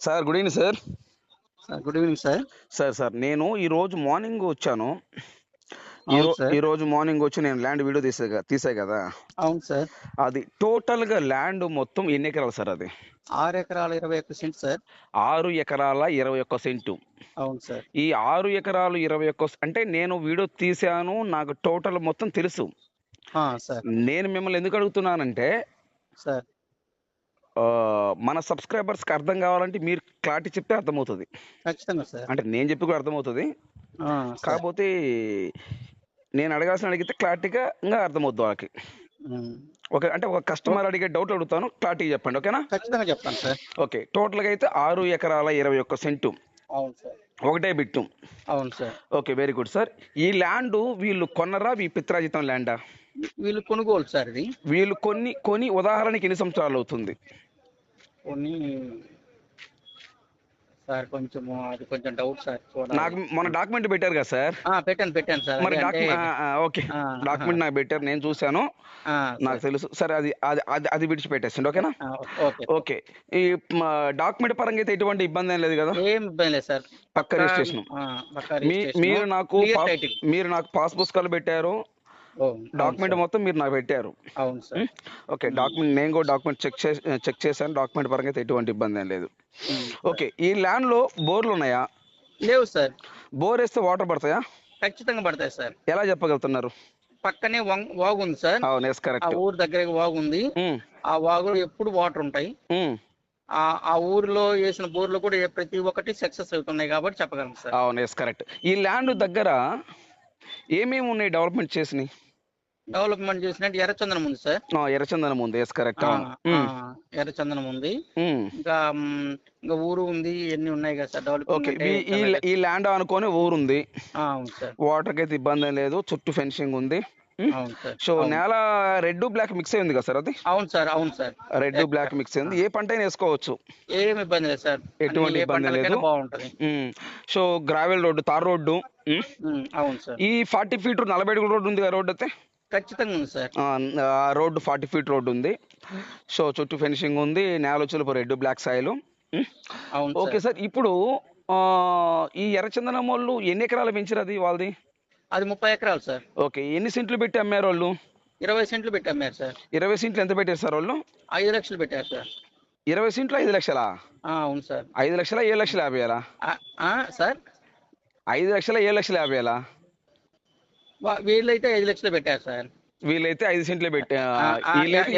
Sir good evening sir. Sir good evening sir. Sir sir నేను ఈ రోజు morning వచ్చాను. ఈ రోజు మార్నింగ్ వచ్చి నేను ల్యాండ్ వీడియో తీసా తీసా కదా. అవును సార్. అది టోటల్గా ల్యాండ్ మొత్తం ఎన్ని ఎకరాలు సార్ అది? ఆరు ఎకరాల ఇరవై ఒక్క సెంట్ సార్. ఆరు ఎకరాల ఇరవై ఒక్క సెంటు. అవును సార్. ఈ ఆరు ఎకరాలు ఇరవై ఒక్క అంటే నేను వీడియో తీసాను నాకు టోటల్ మొత్తం తెలుసు. నేను మిమ్మల్ని ఎందుకు అడుగుతున్నానంటే సార్. మన సబ్స్క్రైబర్స్కి అర్థం కావాలంటే మీరు క్లారిటీ చెప్తే అర్థమవుతుంది. ఖచ్చితంగా సార్. అంటే నేను చెప్పి కూడా అర్థమవుతుంది. కాకపోతే నేను అడగాల్సిన అడిగితే క్లారిటీగా ఇంకా అర్థమవుద్ది వాళ్ళకి. ఒక అంటే ఒక కస్టమర్ అడిగే డౌట్ అడుగుతాను క్లారిటీ చెప్పండి ఓకేనా? ఖచ్చితంగా చెప్తాను సార్. ఓకే టోటల్గా అయితే ఆరు ఎకరాల ఇరవై ఒక్క సెంటు. అవును సార్. ఒకటే బిట్టు. అవును sir. Okay very good sir. ఈ ల్యాండ్ వీళ్ళు కొన్నరా ఈ పిత్రాజితం ల్యాండా? వీళ్ళు కొనుగోలు సార్ ఇది. వీళ్ళు కొన్ని కొని ఉదాహరణకి ఎన్ని సంవత్సరాలు అవుతుంది? కొన్ని సార్ కొంచెం అది కొంచెం డౌట్ సార్. నాకు మన డాక్యుమెంట్ పెట్టారు కదా సార్? ఆ, పెట్టాను పెట్టాను సార్. మరి ఓకే. డాక్యుమెంట్ నాకు పెట్టారు నేను చూశాను. నాకు తెలుసు. సరే అది అది అది అది విడిచిపెట్టేసిండి ఓకేనా? ఓకే. ఓకే. ఈ డాక్యుమెంట్ పరంగా అయితే ఎటువంటి ఇబ్బంది ఏం లేదు కదా? ఏం ఇబ్బంది లేదు సార్. పక్క రిజిస్ట్రేషన్. మీరు నాకు. మీరు నాకు పాస్ పుస్తకాలు పెట్టారు. డాక్యుమెంట్ మొత్తం మీరు నాకు పెట్టారు. అవును సార్. ఓకే డాక్యుమెంట్ నేను కూడా డాక్యుమెంట్ చెక్ చేసి చెక్ చేశాను. డాక్యుమెంట్ పరంగా అయితే ఎటువంటి ఇబ్బంది ఏం లేదు. ఓకే ఈ ల్యాండ్లో బోర్లు ఉన్నాయా? లేవు సార్. బోర్ వేస్తే వాటర్ పడతాయా? ఖచ్చితంగా పడతాయి సార్. ఎలా చెప్పగలుగుతున్నారు? పక్కనే వంగ్- ఉంది సార్. అవును ఎస్ ఆ కరెక్ట్ ఊరు దగ్గర వాగు ఉంది. ఆ వాగులో ఎప్పుడు వాటర్ ఉంటాయి. ఆ ఆ ఊరిలో వేసిన బోర్లు కూడా ప్రతి ఒక్కటి సక్సెస్ అవుతున్నాయి కాబట్టి చెప్పగలను సార్. అవును ఎస్ కరెక్ట్ ఈ ల్యాండ్ దగ్గర ఏమేమి ఉన్నాయి డెవలప్మెంట్ చేసినాయి డెవలప్మెంట్ చేసినట్టు ఎర్రచందనం ఉంది సార్. ఎర్రచందనం ఉంది. ఎస్ కరెక్ట్ ఉమ్, ఎర్రచందనం ఉంది. ఉమ్. ఇంకా ఇంకా ఊరు ఉంది ఎన్ని ఉన్నాయి కదా సార్. ఓకే డెవలప్మెంట్ ఈ- ల్యాండ్ అనుకొని ఊరుంది అవును సార్. వాటర్కి అయితే ఇబ్బంది లేదు. చుట్టూ ఫెన్సింగ్ ఉంది. సార్. సో. నేల రెడ్ బ్లాక్ మిక్స్ అయింది కదా సార్ అది? అవును సార్ అవును సార్. రెడ్ బ్లాక్ మిక్స్ అయింది ఏ పంట అయినా వేసుకోవచ్చు. ఏమి ఇబ్బంది లేదు సార్. ఎటువంటి ఇబ్బంది లేదు. బాగుంటది. So gravel road tar road అవును సార్. ఈ ఫార్టీ ఫీట్ నలభై అడుగుల రోడ్డు ఉంది కదా రోడ్డు అయితే? ఖచ్చితంగా ఉంది sir. Road forty feet road ఉంది. సో చుట్టూ ఫినిషింగ్ ఉంది నేల వచ్చి red black soil. Okay sir ఇప్పుడు ఈ ఎర్రచందనం వాళ్ళు ఎన్ని ఎకరాలు పెంచారు అది వాళ్ళది? అది ముప్పై ఎకరాలు సార్. ఓకే ఎన్ని సెంట్లు పెట్టి అమ్మారు వాళ్ళు? ఇరవై సెంట్లు పెట్టి అమ్మారు సార్. ఇరవై సెంట్లు ఎంత పెట్టారు సార్ వాళ్ళు? ఐదు లక్షలు పెట్టారు సార్. ఇరవై సెంట్లు ఐదు లక్షలా? అవును సార్. ఐదు లక్షల ఏడు లక్షల యాభై సార్. ఐదు లక్షల ఏడు లక్షల యాభై వీళ్ళైతే ఐదు లక్షలు పెట్టారు సార్. వీళ్ళైతే ఐదు సెంట్లు పెట్టా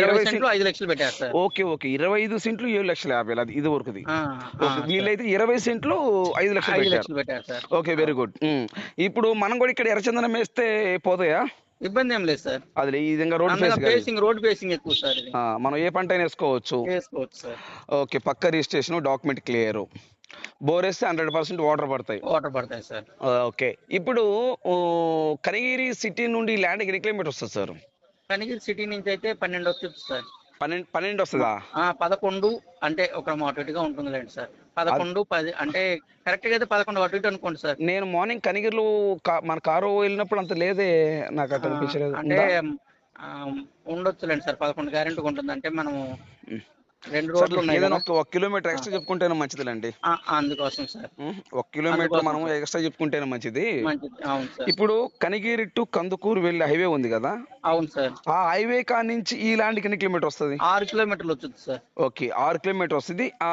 ఇరవై సెంట్లు ఐదు లక్షలు పెట్టారు సార్. Okay okay. ఇరవై ఐదు సెంట్లు ఏడు లక్షల యాభై అది ఇది వరకుది. ఓకే వీళ్ళైతే ఇరవై సెంట్లు ఐదు లక్షలు పెట్టారు. లక్షలు పెట్టారు సార్. ఓకే వెరీ గుడ్ ఇప్పుడు మనం కూడా ఇక్కడ ఎర్రచందనం వేస్తే పోతాయా? ఇబ్బంది ఏం లేదు సార్. అది ఈ విధంగా రోడ్ అందులో ఫేస్ కాదు. బేసింగ్ రోడ్ బేసింగ్ ఎక్కువ సార్ మనం ఏ పంట అయినా వేసుకోవచ్చు. వేసుకోవచ్చు సార్. ఓకే పక్క రిజిస్ట్రేషన్ డాక్యుమెంట్ క్లియర్. బోర్ వేస్తే హండ్రెడ్ పర్సెంట్ వాటర్ పడతాయి. వాటర్ పడతాయి సార్. ఓకే. ఇప్పుడు కనిగిరి సిటీ నుండి ల్యాండ్ ఎన్ని కిలోమీటర్ వస్తుంది సార్? కనిగిరి సిటీ నుంచి అయితే పన్నెండు వచ్చింది సార్. పన్నెండు పన్నెండు వస్తుందా? పదకొండు అంటే ఒక మోటోటిగా ఉంటుందిలేండి సార్. పదకొండు పది అంటే కరెక్ట్గా అయితే పదకొండు అటు ఇటు అనుకోండి సార్. నేను మార్నింగ్ కనిగిరిలో మన కారు వెళ్ళినప్పుడు అంత లేదే నాకు అట్లా అనిపించలేదు. అంటే ఉండొచ్చులేండి సార్. పదకొండు గ్యారెంటీ ఉంటుంది అంటే మనము. రెండు రోడ్లు ఉన్నాయి ఏదైనా కదా. ఒక కిలోమీటర్ ఎక్స్ట్రా చెప్పుకుంటేనే మంచిదిలేండి అందుకోసం సార్. ఒక కిలోమీటర్ మనం. ఎక్స్ట్రా చెప్పుకుంటేనే మంచిది. మంచిది అవును సార్. ఇప్పుడు కనిగిరి టు కందుకూరు వెళ్ళే హైవే ఉంది కదా. అవును సార్. ఆ హైవే కా నుంచి ఈ ల్యాండ్కి ఎన్ని కిలోమీటర్ వస్తుంది? ఆరు కిలోమీటర్లు వచ్చింది సార్. ఓకే ఆరు కిలోమీటర్ వస్తుంది. ఆ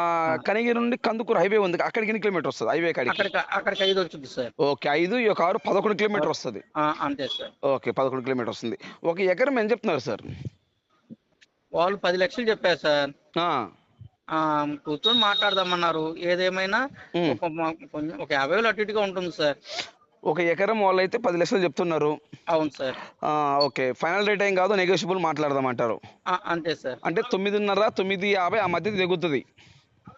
కనిగిరి నుండి కందుకూరు హైవే ఉంది. అక్కడికి ఎన్ని కిలోమీటర్ వస్తుంది? హైవే కాడికి? అక్కడికి ఐదు వచ్చింది సార్. ఓకే ఐదు ఈ ఒక ఆరు పదకొండు కిలోమీటర్ వస్తుంది. అంతే సార్. ఓకే పదకొండు కిలోమీటర్ వస్తుంది. ఒక ఎకరం ఏం చెప్తున్నారు సార్? వాళ్ళు పది లక్షలు చెప్పారు సార్. కూర్చొని మాట్లాడదామన్నారు. ఏదేమైనా. ఒక యాభై వేలు అటు ఇటుగా ఉంటుంది సార్. ఒక ఎకరం వాళ్ళు అయితే పది లక్షలు చెప్తున్నారు. అవును సార్. ఓకే. ఫైనల్ రేట్ ఏం కాదు నెగోషియబుల్ మాట్లాడదామంటారు. ఆ, అంతే సార్. అంటే తొమ్మిదిన్నర తొమ్మిది యాభై ఆ మధ్య దిగుతుంది.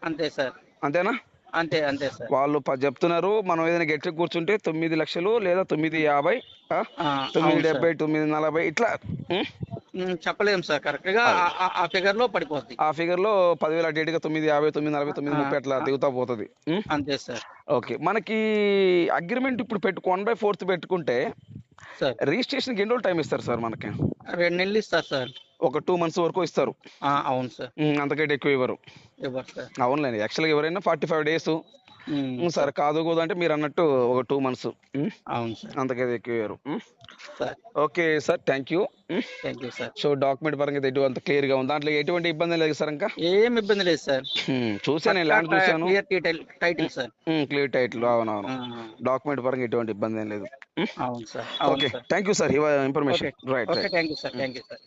అంతే సార్. అంతేనా? అంతే అంతే సార్. వాళ్ళు చెప్తున్నారు మనం ఏదైనా గట్టి కూర్చుంటే తొమ్మిది లక్షలు లేదా తొమ్మిది యాభై తొమ్మిది. డెబ్బై తొమ్మిది నలభై ఇట్లా చెప్పలేము సార్ కరెక్ట్గా ఆ- ఫిగర్లో పడిపోద్ది. ఆ ఫిగర్లో పదివేల అటు ఇటుగా తొమ్మిది యాభై తొమ్మిది నలభై తొమ్మిది ముప్పై అట్లా. దిగుతా పోతుంది? అంతే సార్. ఓకే మనకి అగ్రిమెంట్ ఇప్పుడు పెట్టు వన్ బై ఫోర్త్ పెట్టుకుంటే సార్. రిజిస్ట్రేషన్కి ఎన్ని రోజులు టైం ఇస్తారు సార్ మనకి? రెండు నెలలు ఇస్తారు సార్. ఒక టూ మంత్స్ వరకు ఇస్తారు. ఆ, అవును సార్. అంతకంటే ఎక్కువ ఇవ్వరు. ఇవ్వరు సార్. అవునులేండి యాక్చువల్గా ఎవరైనా ఫార్టీ ఫైవ్ డేస్ సార్ కాదు కూదు అంటే మీరు అన్నట్టు ఒక టూ మంత్స్ అవును సార్. అంతకైతే ఎక్కువ okay sir thank you thank you sir. So document పరంగా అయితే అంత క్లియర్గా ఉంది. దాంట్లో ఎటువంటి ఇబ్బంది లేదు సార్ ఇంకా? ఏం ఇబ్బంది లేదు సార్. నేను land clear title sir. Clear title అవునవును. డాక్యుమెంట్ పరంగా ఎటువంటి ఇబ్బంది ఏం లేదు. అవును sir. Okay thank you sir ఇవ information right thank you sir. Thank you sir.